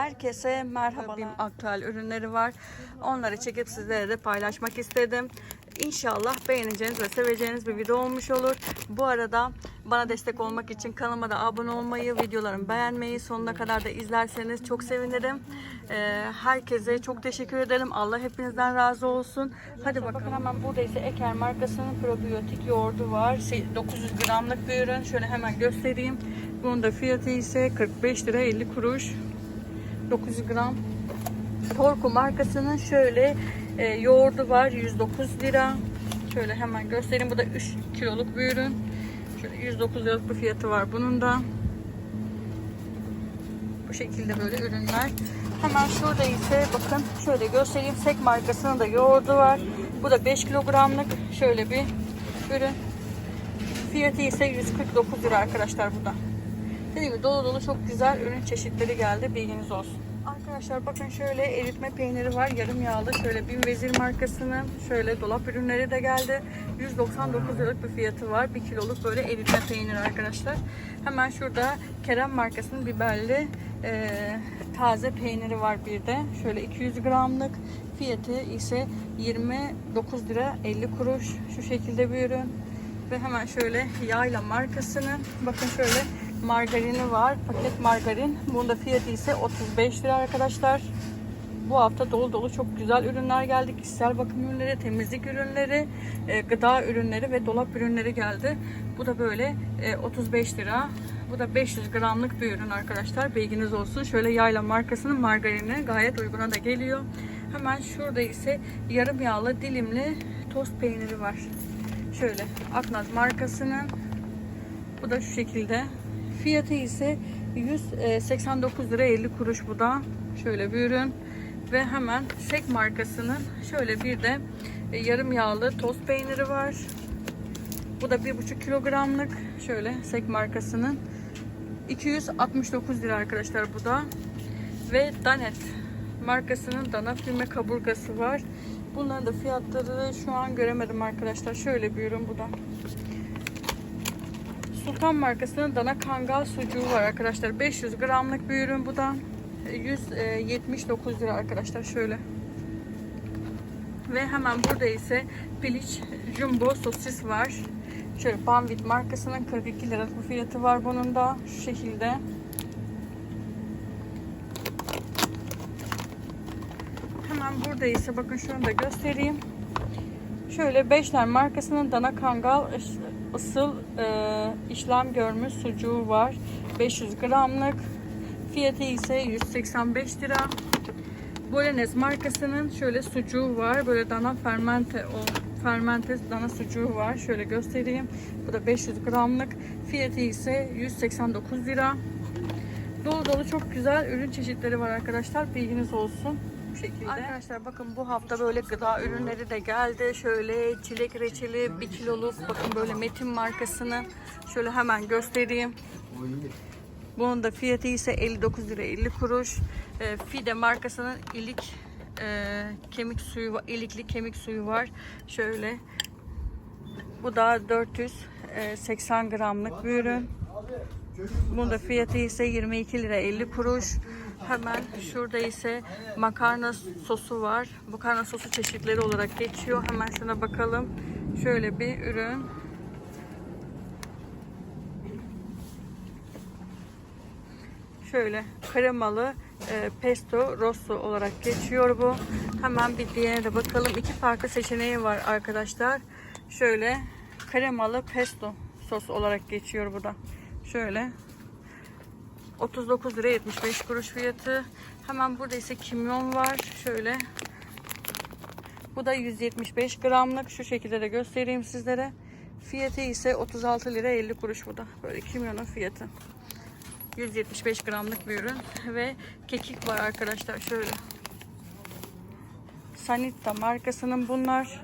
herkese merhaba. Benim aktüel ürünleri var. Onları çekip sizlere de paylaşmak istedim. İnşallah beğeneceğiniz ve seveceğiniz bir video olmuş olur. Bu arada bana destek olmak için kanalıma da abone olmayı, videolarımı beğenmeyi, sonuna kadar da izlerseniz çok sevinirim. Ee, herkese çok teşekkür ederim. Allah hepinizden razı olsun. Hadi bakalım. hemen burada ise Eker markasının probiyotik yoğurdu var. Se- 900 gramlık bir ürün. Şöyle hemen göstereyim. Bunun da fiyatı ise 45 lira 50 kuruş. 900 gram. Torku markasının şöyle e, yoğurdu var 109 lira. Şöyle hemen göstereyim. Bu da 3 kiloluk bir ürün. Şöyle 109 liralık bir fiyatı var bunun da. Bu şekilde böyle ürünler. Hemen şurada ise bakın şöyle göstereyim. Sek markasının da yoğurdu var. Bu da 5 kilogramlık şöyle bir ürün. Fiyatı ise 149 lira arkadaşlar bu da. Dediğim gibi dolu dolu çok güzel ürün çeşitleri geldi. Bilginiz olsun. Arkadaşlar bakın şöyle eritme peyniri var. Yarım yağlı. Şöyle Bin Vezir markasının şöyle dolap ürünleri de geldi. 199 liralık bir fiyatı var. 1 kiloluk böyle eritme peyniri arkadaşlar. Hemen şurada Kerem markasının biberli e, taze peyniri var bir de. Şöyle 200 gramlık. Fiyatı ise 29 lira 50 kuruş. Şu şekilde bir ürün. Ve hemen şöyle Yayla markasının bakın şöyle margarini var. Paket margarin. Bunda fiyatı ise 35 lira arkadaşlar. Bu hafta dolu dolu çok güzel ürünler geldi. Kişisel bakım ürünleri, temizlik ürünleri, e, gıda ürünleri ve dolap ürünleri geldi. Bu da böyle e, 35 lira. Bu da 500 gramlık bir ürün arkadaşlar. Bilginiz olsun. Şöyle Yayla markasının margarini gayet uyguna da geliyor. Hemen şurada ise yarım yağlı dilimli tost peyniri var. Şöyle Aknaz markasının. Bu da şu şekilde. Fiyatı ise 189 lira 50 kuruş bu da. Şöyle bir ürün. Ve hemen Sek markasının şöyle bir de e, yarım yağlı tost peyniri var. Bu da 1,5 kilogramlık. Şöyle Sek markasının. 269 lira arkadaşlar bu da. Ve Danet markasının dana füme kaburgası var. Bunların da fiyatları şu an göremedim arkadaşlar. Şöyle bir ürün bu da. Sultan markasının dana kangal sucuğu var arkadaşlar. 500 gramlık bir ürün bu da. 179 lira arkadaşlar şöyle. Ve hemen burada ise piliç jumbo sosis var. Şöyle Banvit markasının 42 lira bu fiyatı var bunun da şu şekilde. Hemen burada ise bakın şunu da göstereyim. Şöyle Beşler markasının dana kangal ısıl e, işlem görmüş sucuğu var. 500 gramlık. Fiyatı ise 185 lira. Bolognese markasının şöyle sucuğu var. Böyle dana fermente o fermente dana sucuğu var. Şöyle göstereyim. Bu da 500 gramlık. Fiyatı ise 189 lira. Dolu dolu çok güzel ürün çeşitleri var arkadaşlar. Bilginiz olsun. Bu şekilde. Arkadaşlar bakın bu hafta böyle gıda ürünleri de geldi. Şöyle çilek reçeli 1 kiloluk. Bakın böyle Metin markasını şöyle hemen göstereyim. Bunun da fiyatı ise 59 lira 50 kuruş. E, Fide markasının ilik e, kemik suyu ilikli kemik suyu var. Şöyle. Bu da 480 gramlık bir ürün. Bunun da fiyatı ise 22 lira 50 kuruş. Hemen şurada ise makarna sosu var. Makarna sosu çeşitleri olarak geçiyor. Hemen şuna bakalım. Şöyle bir ürün. Şöyle kremalı e, pesto rosso olarak geçiyor bu. Hemen bir diğerine de bakalım. İki farklı seçeneği var arkadaşlar. Şöyle kremalı pesto sos olarak geçiyor bu da. Şöyle 39 lira 75 kuruş fiyatı. Hemen burada ise kimyon var. Şöyle. Bu da 175 gramlık. Şu şekilde de göstereyim sizlere. Fiyatı ise 36 lira 50 kuruş bu da. Böyle kimyonun fiyatı. 175 gramlık bir ürün. Ve kekik var arkadaşlar. Şöyle. Sanitta markasının bunlar.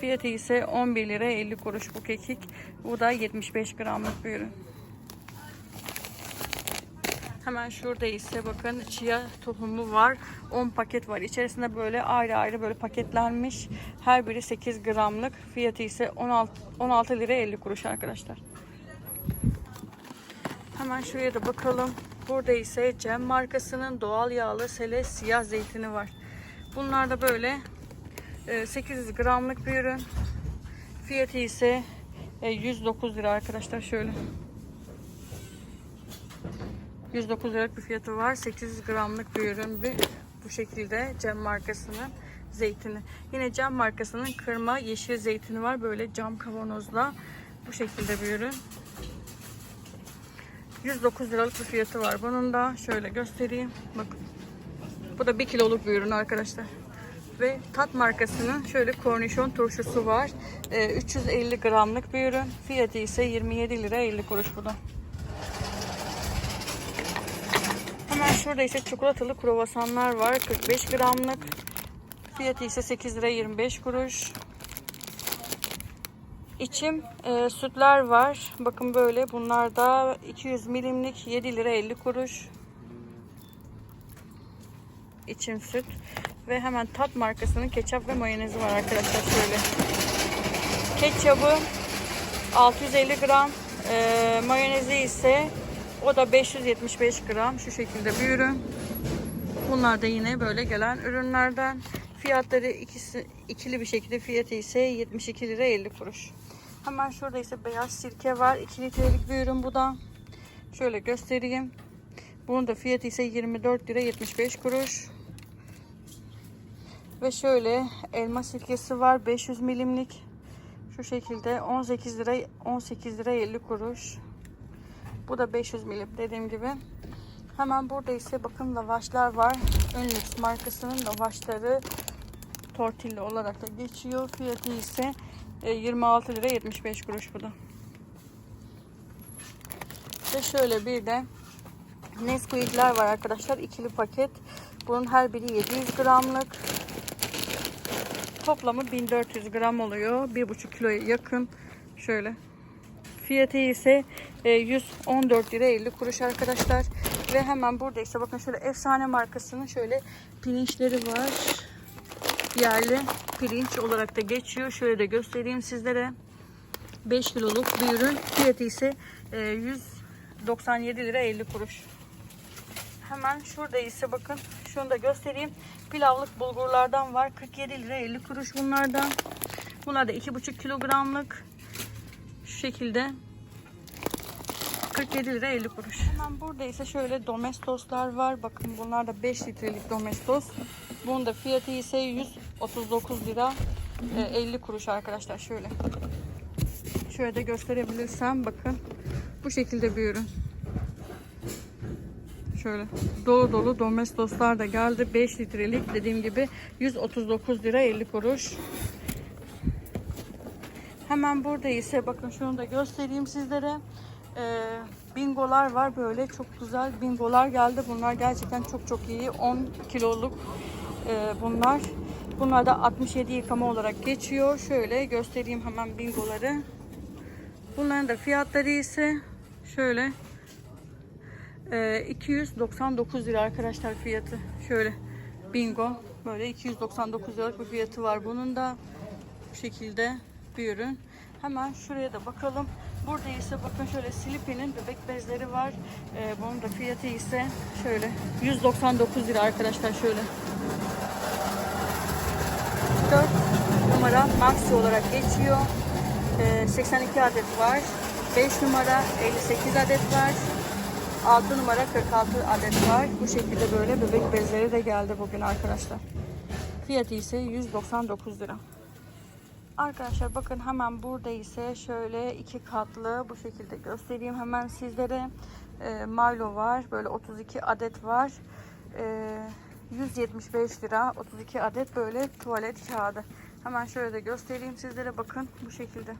Fiyatı ise 11 lira 50 kuruş bu kekik. Bu da 75 gramlık bir ürün. Hemen şurada ise bakın chia tohumu var. 10 paket var. İçerisinde böyle ayrı ayrı böyle paketlenmiş. Her biri 8 gramlık. Fiyatı ise 16, 16 lira 50 kuruş arkadaşlar. Hemen şuraya da bakalım. Burada ise Cem markasının doğal yağlı sele siyah zeytini var. Bunlar da böyle e, 800 gramlık bir ürün. Fiyatı ise e, 109 lira arkadaşlar şöyle. 109 liralık bir fiyatı var. 800 gramlık bir ürün bir bu şekilde Cem markasının zeytini. Yine Cem markasının kırma yeşil zeytini var. Böyle cam kavanozla bu şekilde bir ürün. 109 liralık bir fiyatı var. Bunun da şöyle göstereyim. Bakın. Bu da 1 kiloluk bir ürün arkadaşlar. Ve Tat markasının şöyle kornişon turşusu var. Ee, 350 gramlık bir ürün. Fiyatı ise 27 lira 50 kuruş bu da. Hemen şurada ise çikolatalı kruvasanlar var. 45 gramlık. Fiyatı ise 8 lira 25 kuruş. İçim e, sütler var. Bakın böyle. Bunlar da 200 milimlik 7 lira 50 kuruş. İçim süt. Ve hemen Tat markasının ketçap ve mayonezi var arkadaşlar şöyle. Ketçabı 650 gram. E, mayonezi ise o da 575 gram. Şu şekilde bir ürün. Bunlar da yine böyle gelen ürünlerden. Fiyatları ikisi ikili bir şekilde fiyatı ise 72 lira 50 kuruş. Hemen şurada ise beyaz sirke var. 2 litrelik bir ürün bu da. Şöyle göstereyim. Bunun da fiyatı ise 24 lira 75 kuruş. Ve şöyle elma sirkesi var 500 milimlik. Şu şekilde 18 lira 18 lira 50 kuruş. Bu da 500 milim dediğim gibi. Hemen burada ise bakın lavaşlar var. Önlüks markasının lavaşları tortilla olarak da geçiyor. Fiyatı ise e, 26 lira 75 kuruş bu da. Ve şöyle bir de Nesquik'ler var arkadaşlar. ikili paket. Bunun her biri 700 gramlık. Toplamı 1400 gram oluyor. 1,5 kiloya yakın. Şöyle. Fiyatı ise e, 114 lira 50 kuruş arkadaşlar. Ve hemen burada ise bakın şöyle efsane markasının şöyle pirinçleri var. Yerli pirinç olarak da geçiyor. Şöyle de göstereyim sizlere. 5 kiloluk bir ürün. Fiyatı ise e, 197 lira 50 kuruş. Hemen şurada ise bakın şunu da göstereyim. Pilavlık bulgurlardan var. 47 lira 50 kuruş bunlardan. Bunlar da 2,5 kilogramlık. Şu şekilde 47 lira 50 kuruş. Hemen burada ise şöyle domestoslar var. Bakın bunlar da 5 litrelik domestos. Bunun da fiyatı ise 139 lira e, 50 kuruş arkadaşlar. Şöyle. Şöyle de gösterebilirsem bakın. Bu şekilde bir ürün. Şöyle dolu dolu domestoslar da geldi. 5 litrelik dediğim gibi 139 lira 50 kuruş. Hemen burada ise bakın şunu da göstereyim sizlere. Ee, bingolar var böyle çok güzel bingolar geldi. Bunlar gerçekten çok çok iyi. 10 kiloluk e, bunlar. Bunlar da 67 yıkama olarak geçiyor. Şöyle göstereyim hemen bingoları. Bunların da fiyatları ise şöyle e, 299 lira arkadaşlar fiyatı. Şöyle bingo böyle 299 liralık bir fiyatı var. Bunun da bu şekilde bir ürün. Hemen şuraya da bakalım. Burada ise bakın şöyle Slippy'nin bebek bezleri var. Ee, bunun da fiyatı ise şöyle 199 lira arkadaşlar şöyle. 4 numara Maxi olarak geçiyor. Ee, 82 adet var. 5 numara 58 adet var. 6 numara 46 adet var. Bu şekilde böyle bebek bezleri de geldi bugün arkadaşlar. Fiyatı ise 199 lira. Arkadaşlar bakın hemen burada ise şöyle iki katlı bu şekilde göstereyim hemen sizlere. E, Milo var. Böyle 32 adet var. E, 175 lira. 32 adet böyle tuvalet kağıdı. Hemen şöyle de göstereyim sizlere bakın bu şekilde.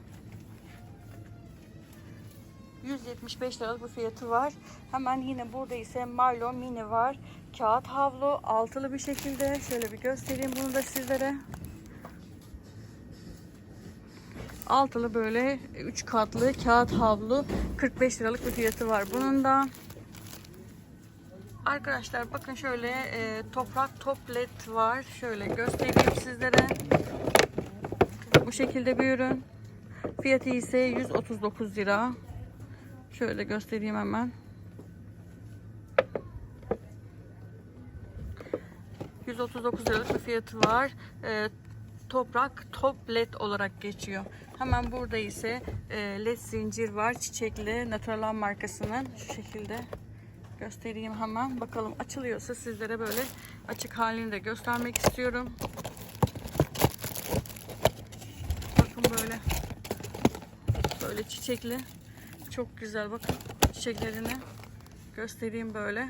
175 liralık bir fiyatı var. Hemen yine burada ise Milo mini var. Kağıt havlu altılı bir şekilde. Şöyle bir göstereyim bunu da sizlere. altılı böyle 3 katlı kağıt havlu 45 liralık bir fiyatı var bunun da. Arkadaşlar bakın şöyle e, toprak toplet var. Şöyle göstereyim sizlere. Bu şekilde bir ürün. Fiyatı ise 139 lira. Şöyle göstereyim hemen. 139 liralık bir fiyatı var. E, toprak top led olarak geçiyor. Hemen burada ise e, led zincir var. Çiçekli Naturalan markasının şu şekilde göstereyim hemen. Bakalım açılıyorsa sizlere böyle açık halini de göstermek istiyorum. Bakın böyle. Böyle çiçekli. Çok güzel bakın çiçeklerini göstereyim böyle.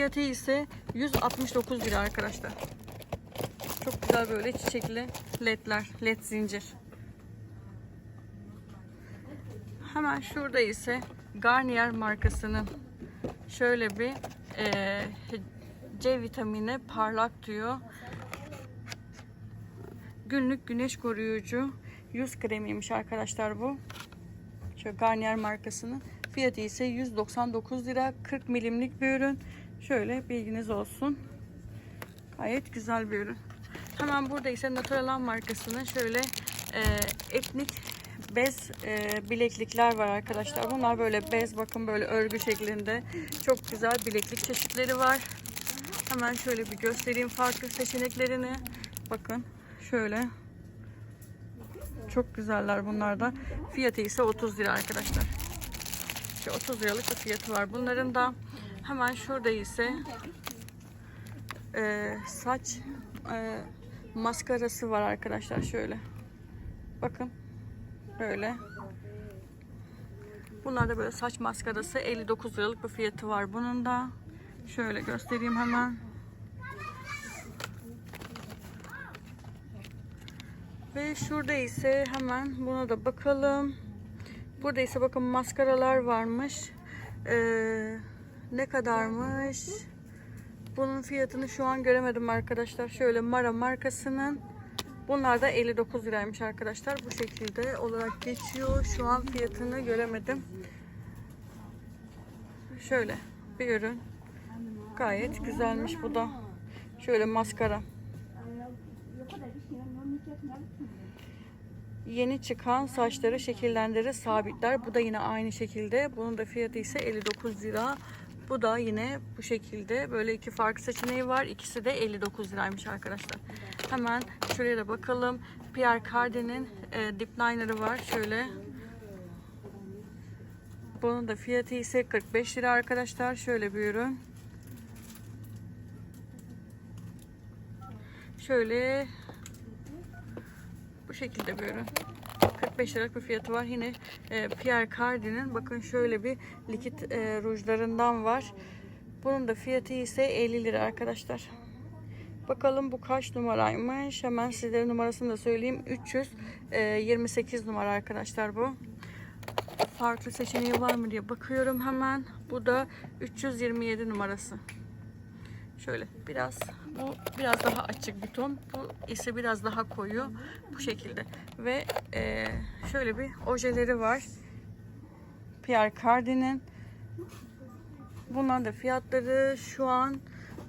Fiyatı ise 169 lira arkadaşlar. Çok güzel böyle çiçekli ledler, led zincir. Hemen şurada ise Garnier markasının şöyle bir eee, C vitamini parlak diyor. Günlük güneş koruyucu yüz kremiymiş arkadaşlar bu. Şöyle Garnier markasının. Fiyatı ise 199 lira. 40 milimlik bir ürün. Şöyle bilginiz olsun. Gayet güzel bir ürün. Hemen burada ise Naturalan markasının şöyle e, etnik bez e, bileklikler var arkadaşlar. Bunlar böyle bez bakın böyle örgü şeklinde. Çok güzel bileklik çeşitleri var. Hemen şöyle bir göstereyim farklı seçeneklerini. Bakın şöyle. Çok güzeller bunlar da. Fiyatı ise 30 lira arkadaşlar. Şu 30 liralık bir fiyatı var bunların da. Hemen şurada ise e, saç e, maskarası var arkadaşlar şöyle. Bakın. Böyle. Bunlar da böyle saç maskarası 59 liralık bir fiyatı var bunun da. Şöyle göstereyim hemen. Ve şurada ise hemen buna da bakalım. Burada ise bakın maskaralar varmış. Ee, ne kadarmış? Bunun fiyatını şu an göremedim arkadaşlar. Şöyle Mara markasının. Bunlar da 59 liraymış arkadaşlar. Bu şekilde olarak geçiyor. Şu an fiyatını göremedim. Şöyle bir ürün. Gayet güzelmiş bu da. Şöyle maskara. Yeni çıkan saçları şekillendirir, sabitler. Bu da yine aynı şekilde. Bunun da fiyatı ise 59 lira. Bu da yine bu şekilde. Böyle iki farklı seçeneği var. İkisi de 59 liraymış arkadaşlar. Hemen şuraya da bakalım. Pierre Cardin'in e, dip liner'ı var. Şöyle. Bunun da fiyatı ise 45 lira arkadaşlar. Şöyle bir ürün. Şöyle bu şekilde bir ürün. 45 liralık bir fiyatı var. Yine e, Pierre Cardin'in bakın şöyle bir likit e, rujlarından var. Bunun da fiyatı ise 50 lira arkadaşlar. Bakalım bu kaç numaraymış. Hemen sizlere numarasını da söyleyeyim. 328 numara arkadaşlar bu. Farklı seçeneği var mı diye bakıyorum hemen. Bu da 327 numarası. Şöyle biraz bu biraz daha açık bir ton. Bu ise biraz daha koyu bu şekilde. Ve e, şöyle bir ojeleri var. Pierre Cardin'in. Bunların da fiyatları şu an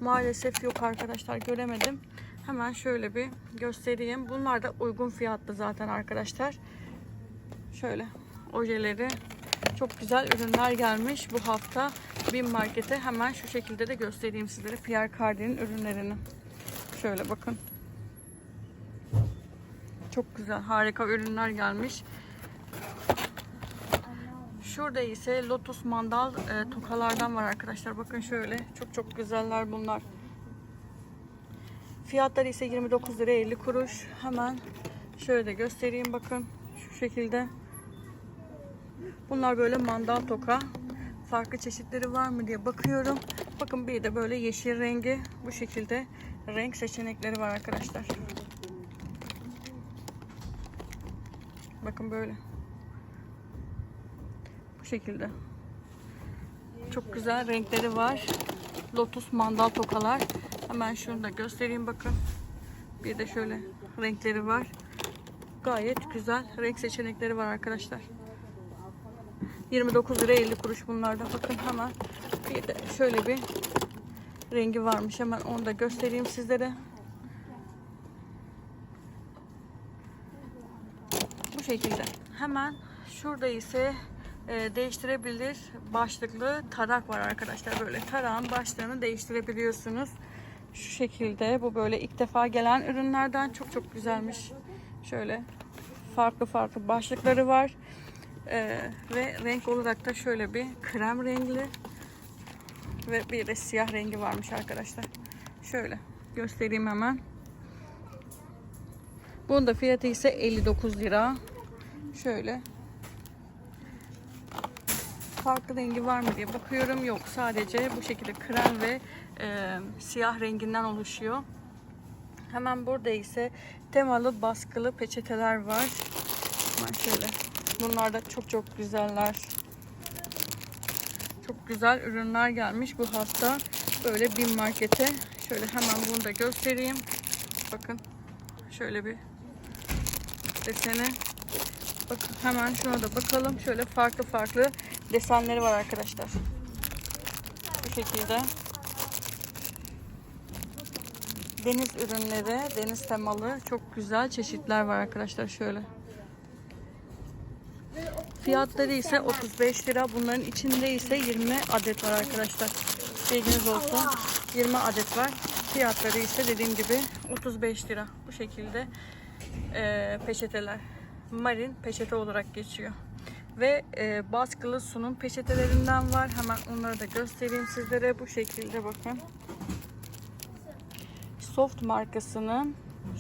maalesef yok arkadaşlar göremedim. Hemen şöyle bir göstereyim. Bunlar da uygun fiyatlı zaten arkadaşlar. Şöyle ojeleri çok güzel ürünler gelmiş bu hafta bin markete. Hemen şu şekilde de göstereyim sizlere Pierre Cardin'in ürünlerini. Şöyle bakın. Çok güzel harika ürünler gelmiş. Şurada ise Lotus Mandal e, tokalardan var arkadaşlar. Bakın şöyle. Çok çok güzeller bunlar. Fiyatları ise 29 lira 50 kuruş. Hemen şöyle de göstereyim bakın. Şu şekilde. Bunlar böyle mandal toka. Farklı çeşitleri var mı diye bakıyorum. Bakın bir de böyle yeşil rengi. Bu şekilde renk seçenekleri var arkadaşlar. Bakın böyle. Bu şekilde. Çok güzel renkleri var. Lotus mandal tokalar. Hemen şunu da göstereyim bakın. Bir de şöyle renkleri var. Gayet güzel renk seçenekleri var arkadaşlar. 29 lira 50 kuruş bunlarda. Bakın hemen bir de şöyle bir rengi varmış. Hemen onu da göstereyim sizlere. Bu şekilde. Hemen şurada ise e, değiştirebilir başlıklı tarak var arkadaşlar. Böyle tarağın başlığını değiştirebiliyorsunuz. Şu şekilde bu böyle ilk defa gelen ürünlerden çok çok güzelmiş. Şöyle farklı farklı başlıkları var. Ee, ve renk olarak da şöyle bir krem renkli ve bir de siyah rengi varmış arkadaşlar. Şöyle göstereyim hemen. Bunun da fiyatı ise 59 lira. Şöyle. Farklı rengi var mı diye bakıyorum. Yok sadece bu şekilde krem ve e, siyah renginden oluşuyor. Hemen burada ise temalı baskılı peçeteler var. Hemen şöyle. Bunlar da çok çok güzeller. Çok güzel ürünler gelmiş bu hafta. Böyle bir markete. Şöyle hemen bunu da göstereyim. Bakın. Şöyle bir deseni. Bakın hemen şuna da bakalım. Şöyle farklı farklı desenleri var arkadaşlar. Bu şekilde. Deniz ürünleri, deniz temalı çok güzel çeşitler var arkadaşlar şöyle. Fiyatları ise 35 lira. Bunların içinde ise 20 adet var arkadaşlar. Bilginiz olsun. 20 adet var. Fiyatları ise dediğim gibi 35 lira. Bu şekilde eee, peçeteler. Marin peçete olarak geçiyor. Ve eee, baskılı sunum peçetelerinden var. Hemen onları da göstereyim sizlere. Bu şekilde bakın. Soft markasının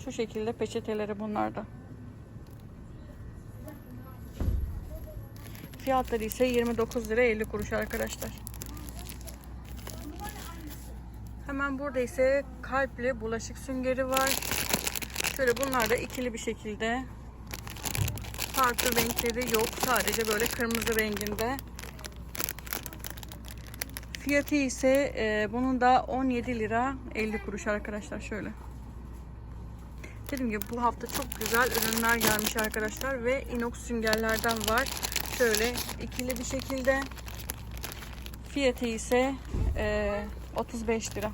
şu şekilde peçeteleri bunlarda. Fiyatları ise 29 lira 50 kuruş arkadaşlar. Hemen burada ise kalpli bulaşık süngeri var. Şöyle bunlar da ikili bir şekilde. Farklı renkleri yok. Sadece böyle kırmızı renginde. Fiyatı ise e, bunun da 17 lira 50 kuruş arkadaşlar şöyle. Dediğim gibi bu hafta çok güzel ürünler gelmiş arkadaşlar ve inox süngerlerden var. Şöyle ikili bir şekilde. Fiyatı ise e, 35 lira.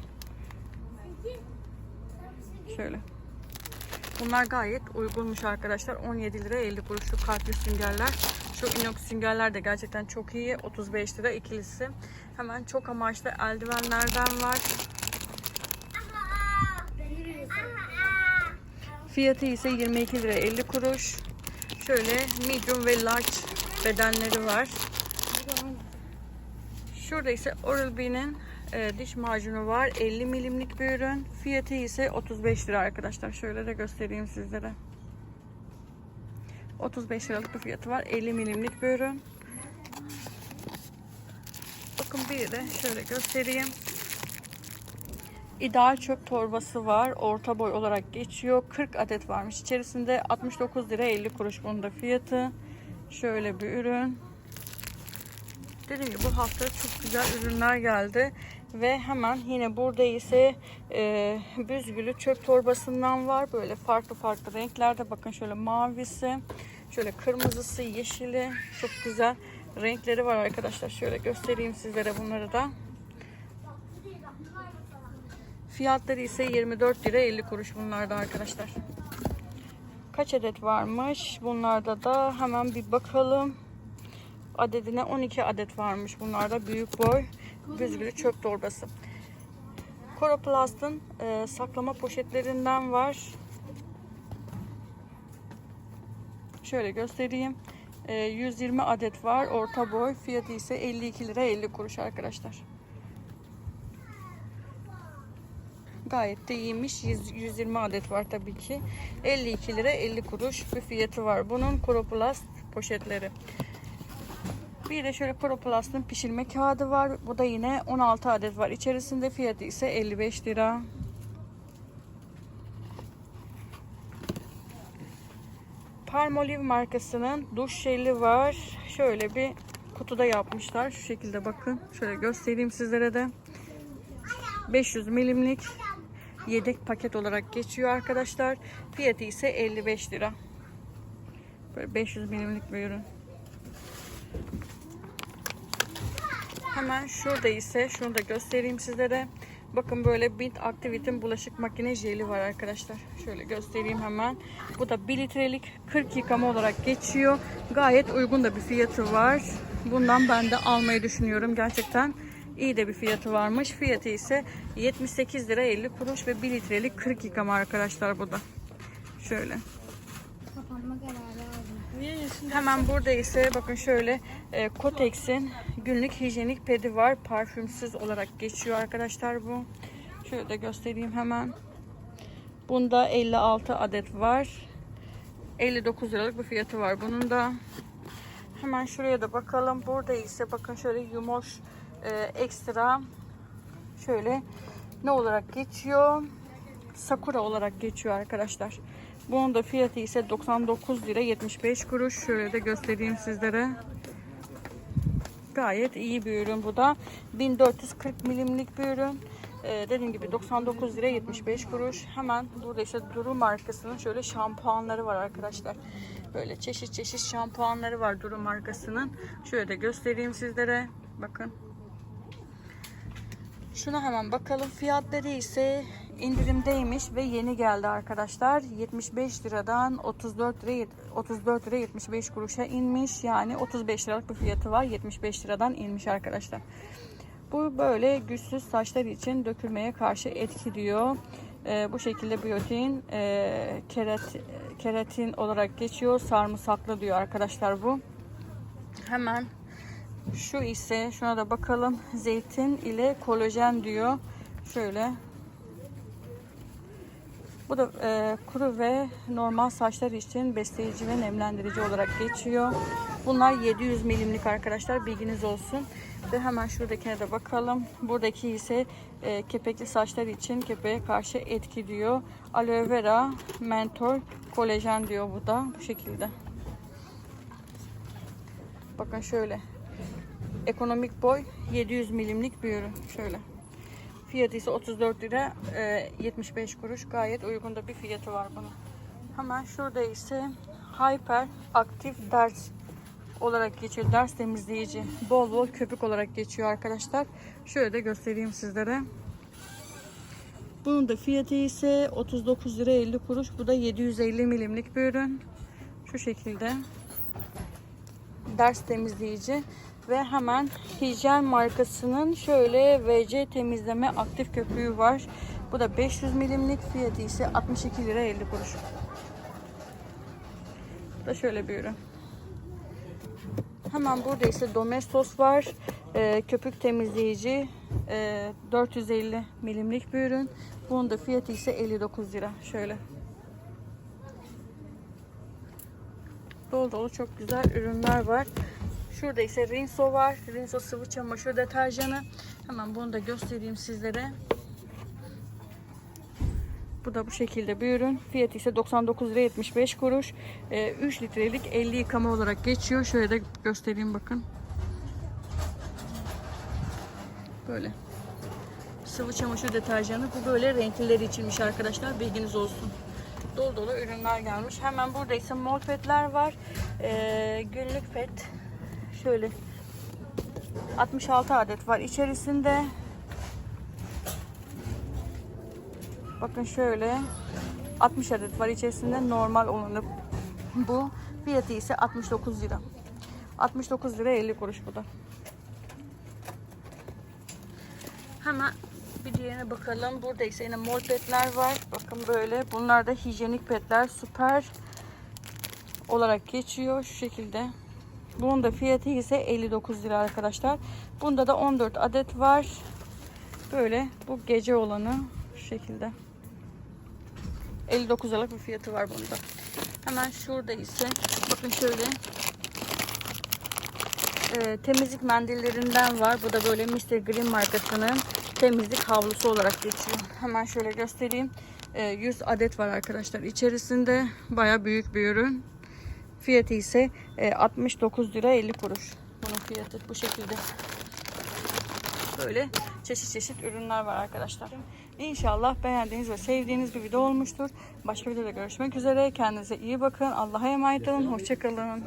Şöyle. Bunlar gayet uygunmuş arkadaşlar. 17 lira 50 kuruşluk kalpli süngerler. Şu inox süngerler de gerçekten çok iyi. 35 lira ikilisi. Hemen çok amaçlı eldivenlerden var. Fiyatı ise 22 lira 50 kuruş. Şöyle medium ve large bedenleri var. Şurada ise Oral-B'nin e, diş macunu var. 50 milimlik bir ürün. Fiyatı ise 35 lira arkadaşlar. Şöyle de göstereyim sizlere. 35 liralık bir fiyatı var. 50 milimlik bir ürün. Bakın bir de şöyle göstereyim. İdeal çöp torbası var. Orta boy olarak geçiyor. 40 adet varmış. İçerisinde 69 lira 50 kuruş bunun da fiyatı. Şöyle bir ürün. Dediğim gibi bu hafta çok güzel ürünler geldi. Ve hemen yine burada ise e, büzgülü çöp torbasından var. Böyle farklı farklı renklerde. Bakın şöyle mavisi, şöyle kırmızısı, yeşili. Çok güzel renkleri var arkadaşlar. Şöyle göstereyim sizlere bunları da. Fiyatları ise 24 lira 50 kuruş bunlarda arkadaşlar. Kaç adet varmış? Bunlarda da hemen bir bakalım. Adedine 12 adet varmış. Bunlarda büyük boy büzgülü çöp torbası. Coroplast'ın e, saklama poşetlerinden var. Şöyle göstereyim. E, 120 adet var. Orta boy. Fiyatı ise 52 lira 50 kuruş arkadaşlar. Gayet de iyiymiş. 100, 120 adet var tabii ki. 52 lira 50 kuruş bir fiyatı var. Bunun Coroplast poşetleri. Bir de şöyle Coroplast'ın pişirme kağıdı var. Bu da yine 16 adet var. İçerisinde fiyatı ise 55 lira. Palmolive markasının duş jeli var. Şöyle bir kutuda yapmışlar. Şu şekilde bakın. Şöyle göstereyim sizlere de. 500 milimlik yedek paket olarak geçiyor arkadaşlar. Fiyatı ise 55 lira. Böyle 500 milimlik bir ürün. Hemen şurada ise şunu da göstereyim sizlere. Bakın böyle Bint Activite'in bulaşık makine jeli var arkadaşlar. Şöyle göstereyim hemen. Bu da 1 litrelik 40 yıkama olarak geçiyor. Gayet uygun da bir fiyatı var. Bundan ben de almayı düşünüyorum. Gerçekten iyi de bir fiyatı varmış. Fiyatı ise 78 lira 50 kuruş ve 1 litrelik 40 yıkama arkadaşlar bu da. Şöyle. Kapanma kararı aldım. Hemen burada ise bakın şöyle e, Kotex'in günlük hijyenik pedi var. Parfümsüz olarak geçiyor arkadaşlar bu. Şöyle de göstereyim hemen. Bunda 56 adet var. 59 liralık bir fiyatı var bunun da. Hemen şuraya da bakalım. Burada ise bakın şöyle yumoş e, ekstra şöyle ne olarak geçiyor? Sakura olarak geçiyor arkadaşlar. Bunun da fiyatı ise 99 lira 75 kuruş. Şöyle de göstereyim sizlere. Gayet iyi bir ürün bu da. 1440 milimlik bir ürün. Ee, dediğim gibi 99 lira 75 kuruş. Hemen burada ise Duru markasının şöyle şampuanları var arkadaşlar. Böyle çeşit çeşit şampuanları var Duru markasının. Şöyle de göstereyim sizlere. Bakın. Şuna hemen bakalım. Fiyatları ise indirimdeymiş ve yeni geldi arkadaşlar. 75 liradan 34 lira 34 lira 75 kuruşa inmiş. Yani 35 liralık bir fiyatı var. 75 liradan inmiş arkadaşlar. Bu böyle güçsüz saçlar için dökülmeye karşı etkiliyor. Ee, bu şekilde biyotin e, keret, keratin olarak geçiyor. Sarımsaklı diyor arkadaşlar bu. Hemen şu ise şuna da bakalım. Zeytin ile kolajen diyor. Şöyle. Bu da e, kuru ve normal saçlar için besleyici ve nemlendirici olarak geçiyor. Bunlar 700 milimlik arkadaşlar bilginiz olsun. Ve hemen şuradakine de bakalım. Buradaki ise e, kepekli saçlar için kepeğe karşı etki diyor. Aloe vera, mentor, kolajen diyor bu da bu şekilde. Bakın şöyle. Ekonomik boy 700 milimlik bir ürün. Şöyle. Fiyatı ise 34 lira e, 75 kuruş. Gayet uygun da bir fiyatı var bunun. Hemen şurada ise Hyper Aktif Ders olarak geçiyor. Ders temizleyici. Bol bol köpük olarak geçiyor arkadaşlar. Şöyle de göstereyim sizlere. Bunun da fiyatı ise 39 lira 50 kuruş. Bu da 750 milimlik bir ürün. Şu şekilde. Ders temizleyici ve hemen hijyen markasının şöyle VC temizleme aktif köpüğü var. Bu da 500 milimlik fiyatı ise 62 lira 50 kuruş. Bu da şöyle bir ürün. Hemen burada ise Domestos var. Ee, köpük temizleyici ee, 450 milimlik bir ürün. Bunun da fiyatı ise 59 lira. Şöyle. Dolu dolu çok güzel ürünler var. Şurada ise Rinso var. Rinso sıvı çamaşır deterjanı. Hemen bunu da göstereyim sizlere. Bu da bu şekilde bir ürün. Fiyatı ise 99 lira 75 kuruş. Ee, 3 litrelik 50 yıkama olarak geçiyor. Şöyle de göstereyim bakın. Böyle. Sıvı çamaşır deterjanı. Bu böyle renkliler içinmiş arkadaşlar. Bilginiz olsun. Dolu dolu ürünler gelmiş. Hemen burada ise mol petler var. Ee, günlük pet. Şöyle 66 adet var içerisinde. Bakın şöyle 60 adet var içerisinde normal olanı bu. Fiyatı ise 69 lira. 69 lira 50 kuruş bu da. Hemen bir diğerine bakalım. Burada ise yine mol petler var. Bakın böyle. Bunlar da hijyenik petler. Süper olarak geçiyor. Şu şekilde. Bunun da fiyatı ise 59 lira arkadaşlar. Bunda da 14 adet var. Böyle bu gece olanı şu şekilde. 59 liralık bir fiyatı var bunda. Hemen şurada ise bakın şöyle e, temizlik mendillerinden var. Bu da böyle Mr. Green markasının temizlik havlusu olarak geçiyor. Hemen şöyle göstereyim. E, 100 adet var arkadaşlar. İçerisinde baya büyük bir ürün. Fiyatı ise e, 69 lira 50 kuruş. Bunun fiyatı bu şekilde. Böyle çeşit çeşit ürünler var arkadaşlar. İnşallah beğendiğiniz ve sevdiğiniz bir video olmuştur. Başka videoda görüşmek üzere. Kendinize iyi bakın. Allah'a emanet olun. Hoşçakalın.